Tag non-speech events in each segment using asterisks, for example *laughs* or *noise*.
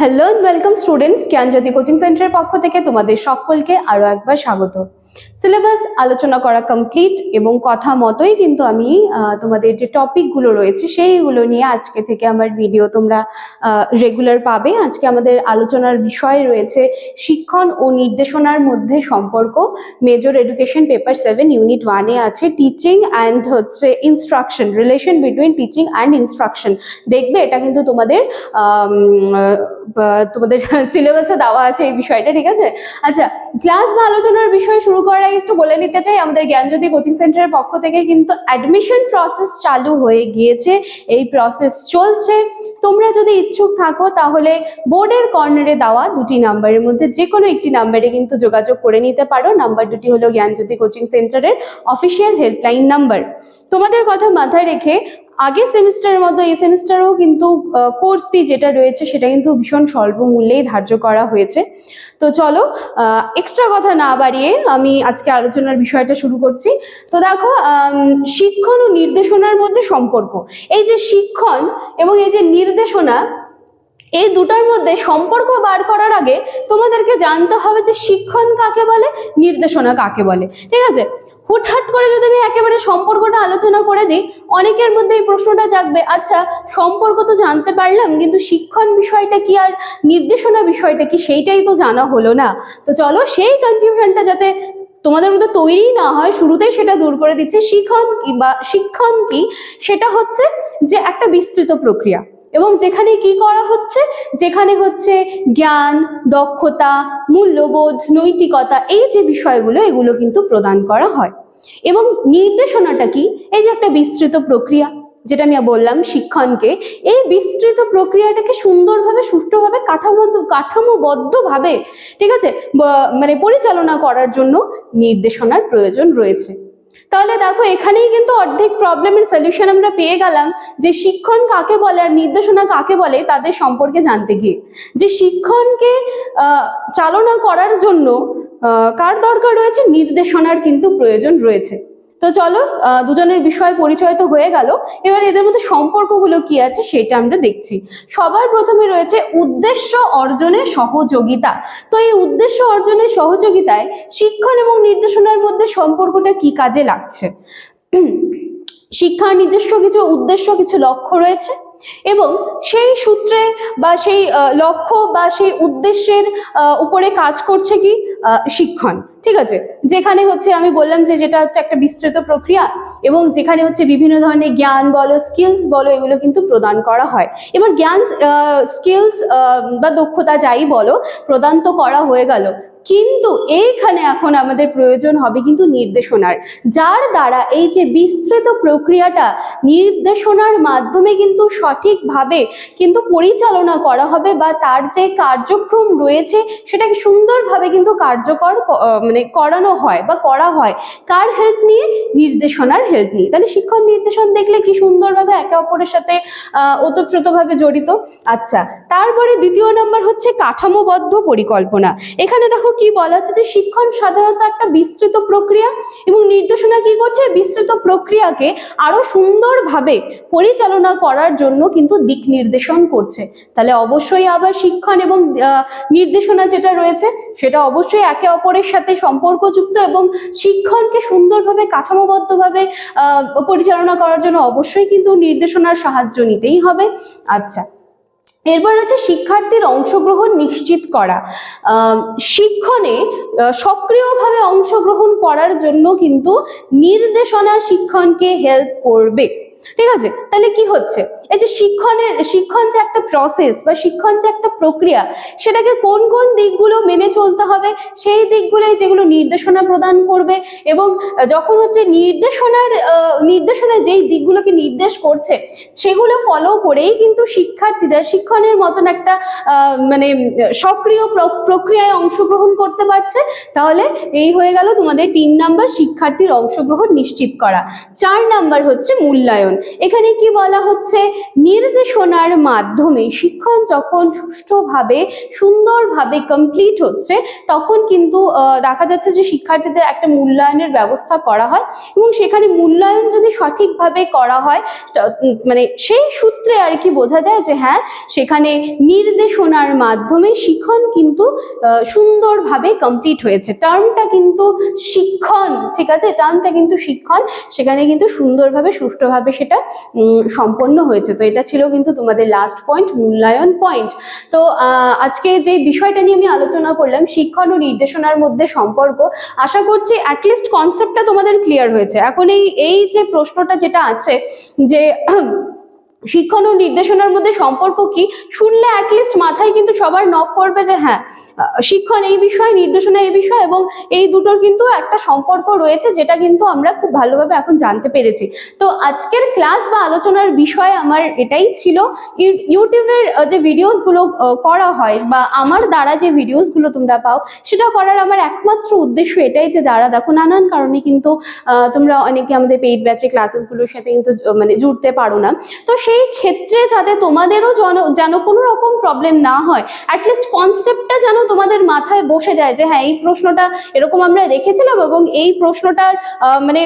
Hello welcome students Gyanjyoti coaching সেন্টারের পক্ষ থেকে তোমাদের সকলকে আরও একবার স্বাগত। সিলেবাস আলোচনা করা কমপ্লিট এবং কথা মতোই কিন্তু আমি তোমাদের যে টপিকগুলো রয়েছে সেইগুলো নিয়ে আজকে থেকে আমার ভিডিও তোমরা রেগুলার পাবে। আজকে আমাদের আলোচনার বিষয় রয়েছে শিক্ষণ ও নির্দেশনার মধ্যে সম্পর্ক। Major education paper seven unit ওয়ানে আছে টিচিং অ্যান্ড হচ্ছে instruction relation between teaching and instruction দেখবে এটা কিন্তু তোমাদের তোমাদের *laughs* সিলেবাসে দেওয়া আছে এই বিষয়টা, ঠিক আছে? আচ্ছা ক্লাস বা আলোচনার বিষয় শুরু করার আগে একটু বলে নিতে চাই, আমাদের জ্ঞানজ্যোতি কোচিং সেন্টারের পক্ষ থেকে কিন্তু অ্যাডমিশন প্রসেস চালু হয়ে গিয়েছে, এই প্রসেস চলছে। তোমরা যদি ইচ্ছুক থাকো তাহলে বোর্ডের কর্নারে দেওয়া দুটি নাম্বারের মধ্যে যে কোনো একটি নাম্বারে কিন্তু যোগাযোগ করে নিতে পারো। নাম্বার দুটি হলো জ্ঞানজ্যোতি কোচিং সেন্টারের অফিসিয়াল হেল্পলাইন নাম্বার তোমাদের কথা মাথায় রেখে আগের সেমিস্টারের মতো এই সেমিস্টারেও কিন্তু কোর্স ফি যেটা রয়েছে সেটা কিন্তু ভীষণ স্বল্প মূল্যেই ধার্য করা হয়েছে। তো চলো এক্সট্রা কথা না বাড়িয়ে আমি আজকে আলোচনার বিষয়টা শুরু করছি। তো দেখো শিক্ষণ ও নির্দেশনার মধ্যে সম্পর্ক। এই যে শিক্ষণ এবং এই যে নির্দেশনা, এই দুটার মধ্যে সম্পর্ক বার করার আগে তোমাদেরকে জানতে হবে যে শিক্ষণ কাকে বলে, নির্দেশনা কাকে বলে। ঠিক আছে? হুটহাট করে যদি আমি একেবারে সম্পর্কটা আলোচনা করে দিই, অনেকের মধ্যে এই প্রশ্নটা জাগবে আচ্ছা সম্পর্ক তো জানতে পারলাম, কিন্তু শিক্ষণ বিষয়টা কি আর নির্দেশনা বিষয়টা কি সেইটাই তো জানা হলো না। তো চলো সেই কনফিউশনটা যাতে তোমাদের মধ্যে তৈরি না হয়, শুরুতেই সেটা দূর করে দিচ্ছে। শিক্ষণ কি বা শিক্ষণ কি? সেটা হচ্ছে যে একটা বিস্তৃত প্রক্রিয়া এবং যেখানে কি করা হচ্ছে? যেখানে হচ্ছে জ্ঞান, দক্ষতা, মূল্যবোধ, নৈতিকতা, এই যে বিষয়গুলো, এগুলো কিন্তু প্রদান করা হয়। এবং নির্দেশনাটা কি? এই যে একটা বিস্তৃত প্রক্রিয়া, যেটা আমি বললাম শিক্ষণকে, এই বিস্তৃত প্রক্রিয়াটাকে সুন্দরভাবে, সুষ্ঠুভাবে কাঠামো কাঠামোবদ্ধভাবে, ঠিক আছে মানে পরিচালনা করার জন্য নির্দেশনার প্রয়োজন রয়েছে। তাহলে দেখো, এখানেই কিন্তু অর্ধেক প্রবলেমের সলিউশন আমরা পেয়ে গেলাম যে শিক্ষণ কাকে বলে আর নির্দেশনা কাকে বলে তাদের সম্পর্কে জানতে গিয়ে। যে শিক্ষণকে চালনা করার জন্য কার দরকার রয়েছে? নির্দেশনার কিন্তু প্রয়োজন রয়েছে। তো চলো দুজনের বিষয় পরিচয় তো হয়ে গেল। এবার এদের মধ্যে সম্পর্কগুলো কি আছে সেটা আমরা দেখছি। সবার প্রথমে রয়েছে উদ্দেশ্য অর্জনের সহযোগিতা। তো এই উদ্দেশ্য অর্জনের সহযোগিতায় শিক্ষণ এবং নির্দেশনার মধ্যে সম্পর্কটা কি কাজে লাগছে? শিক্ষার নিজস্ব কিছু উদ্দেশ্য, কিছু লক্ষ্য রয়েছে এবং সেই সূত্রে বা সেই লক্ষ্য বা সেই উদ্দেশ্যের উপরে কাজ করছে কি? শিক্ষণ, ঠিক আছে? যেখানে হচ্ছে আমি বললাম যে যেটা হচ্ছে একটা বিস্তৃত প্রক্রিয়া এবং যেখানে হচ্ছে বিভিন্ন ধরনের জ্ঞান বলো স্কিলস বলো, এগুলো কিন্তু প্রদান করা হয়। এবার জ্ঞান স্কিলস বা দক্ষতা যাই বলো, প্রদান তো করা হয়ে গেল। কিন্তু এইখানে এখন আমাদের প্রয়োজন হবে কিন্তু নির্দেশনার, যার দ্বারা এই যে বিস্তৃত প্রক্রিয়াটা নির্দেশনার মাধ্যমে কিন্তু সঠিকভাবে কিন্তু পরিচালনা করা হবে বা তার যে কার্যক্রম রয়েছে সেটাকে সুন্দরভাবে কিন্তু কার্যকর মানে করানো হয় বা করা হয়। কার হেল্প নিয়ে? নির্দেশনার হেল্প নিয়ে। তাহলে শিক্ষণ নির্দেশন দেখলে কি সুন্দরভাবে একে অপরের সাথে ওতপ্রোতভাবে জড়িত? আচ্ছা তারপরে দ্বিতীয় নম্বর হচ্ছে কাঠামোবদ্ধ পরিকল্পনা। এখানে দেখো কি বলা হচ্ছে যে শিক্ষণ সাধারণত একটা বিস্তৃত প্রক্রিয়া এবং নির্দেশনা কি করছে? বিস্তৃত প্রক্রিয়াকে আরও সুন্দরভাবে পরিচালনা করার জন্য কিন্তু দিক নির্দেশন করছে। তাহলে অবশ্যই আবার শিক্ষণ এবং নির্দেশনা যেটা রয়েছে, সেটা অবশ্যই একে অপরের সাথে সম্পর্কযুক্ত এবং শিক্ষণকে সুন্দরভাবে, কাঠামোবদ্ধভাবে পরিচালনা করার জন্য অবশ্যই কিন্তু নির্দেশনার সাহায্য নিতেই হবে। আচ্ছা এরপর হচ্ছে শিক্ষার্থীর অংশগ্রহণ নিশ্চিত করা। শিক্ষণে সক্রিয়ভাবে অংশগ্রহণ করার জন্য কিন্তু নির্দেশনা শিক্ষণকে হেল্প করবে। ঠিক আছে? তাহলে কি হচ্ছে? এই যে শিক্ষণের, শিক্ষণ যে একটা প্রসেস বা শিক্ষণ যে একটা প্রক্রিয়া, সেটাকে কোন কোন দিকগুলো মেনে চলতে হবে, সেই দিকগুলোই যেগুলো নির্দেশনা প্রদান করবে এবং যখন হচ্ছে নির্দেশনার নির্দেশনা যেই দিকগুলোকে নির্দেশ করছে, সেগুলো ফলো করেই কিন্তু শিক্ষার্থীরা শিক্ষণের মতন একটা মানে সক্রিয় প্র- প্রক্রিয়ায় অংশগ্রহণ করতে পারছে, তাহলে এই হয়ে গেল তোমাদের তিন নাম্বার শিক্ষার্থীর অংশগ্রহণ নিশ্চিত করা। চার নাম্বার হচ্ছে মূল্যায়ন। এখানে কি বলা হচ্ছে? নির্দেশনার মাধ্যমে শিক্ষণ যখন সুষ্ঠুভাবে, সুন্দরভাবে কমপ্লিট হচ্ছে, তখন কিন্তু দেখা যাচ্ছে যে শিক্ষার্থীদের একটা মূল্যায়নের ব্যবস্থা করা হয় এবং সেখানে মূল্যায়ন যদি সঠিকভাবে করা হয় মানে সেই সূত্রে আর কি বোঝা যায় যে হ্যাঁ সেখানে নির্দেশনার মাধ্যমে শিক্ষণ কিন্তু সুন্দরভাবে কমপ্লিট হয়েছে। টার্মটা কিন্তু শিক্ষণ, ঠিক আছে? টার্মটা কিন্তু শিক্ষণ, সেখানে কিন্তু সুন্দরভাবে, সুষ্ঠুভাবে সেটা সম্পন্ন হয়েছে। তো এটা ছিল কিন্তু তোমাদের লাস্ট পয়েন্ট মূল্যায়ন পয়েন্ট তো আজকে যে বিষয়টা নিয়ে আমি আলোচনা করলাম, শিক্ষণ ও নির্দেশনার মধ্যে সম্পর্ক, আশা করছি অ্যাটলিস্ট কনসেপ্টটা তোমাদের ক্লিয়ার হয়েছে। এখন এই এই যে প্রশ্নটা যেটা আছে যে শিক্ষণ ও নির্দেশনার মধ্যে সম্পর্ক কি? শুনলে অ্যাটলিস্ট মাথায় কিন্তু সবার নক করবে যে হ্যাঁ শিক্ষণ এই বিষয়, নির্দেশনা এই বিষয় এবং এই দুটোর কিন্তু একটা সম্পর্ক রয়েছে যেটা কিন্তু আমরা খুব ভালোভাবে এখন জানতে পেরেছি। তো আজকের ক্লাস বা আলোচনার বিষয় আমার এটাই ছিল। ইউ- ইউটিউবের যে ভিডিওসগুলো করা হয় বা আমার দ্বারা যে ভিডিওসগুলো তোমরা পাও, সেটা করার আমার একমাত্র উদ্দেশ্য এটাই যে যারা দেখো নানান কারণে কিন্তু তোমরা অনেকে আমাদের পেইড ব্যাচে ক্লাসেসগুলোর সাথে কিন্তু মানে জুড়তে পারো না। তো সেই ক্ষেত্রে যাতে তোমাদেরও যেন যেন কোনো রকম প্রবলেম না হয় অ্যাটলিস্ট কনসেপ্টটা যেন তোমাদের মাথায় বসে যায় যে হ্যাঁ এই প্রশ্নটা এরকম আমরা দেখেছিলাম এবং এই প্রশ্নটার মানে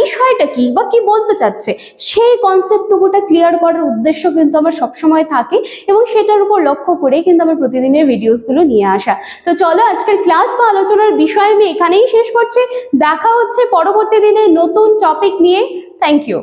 বিষয়টা কি বা কি বলতে চাচ্ছে, সেই কনসেপ্টটুকুটা ক্লিয়ার করার উদ্দেশ্য কিন্তু আমার সবসময় থাকে এবং সেটার উপর লক্ষ্য করে কিন্তু আমার প্রতিদিনের ভিডিওসগুলো নিয়ে আসা। তো চলো আজকের ক্লাস বা আলোচনার বিষয় আমি এখানেই শেষ করছি। দেখা হচ্ছে পরবর্তী দিনে নতুন টপিক নিয়ে। Thank you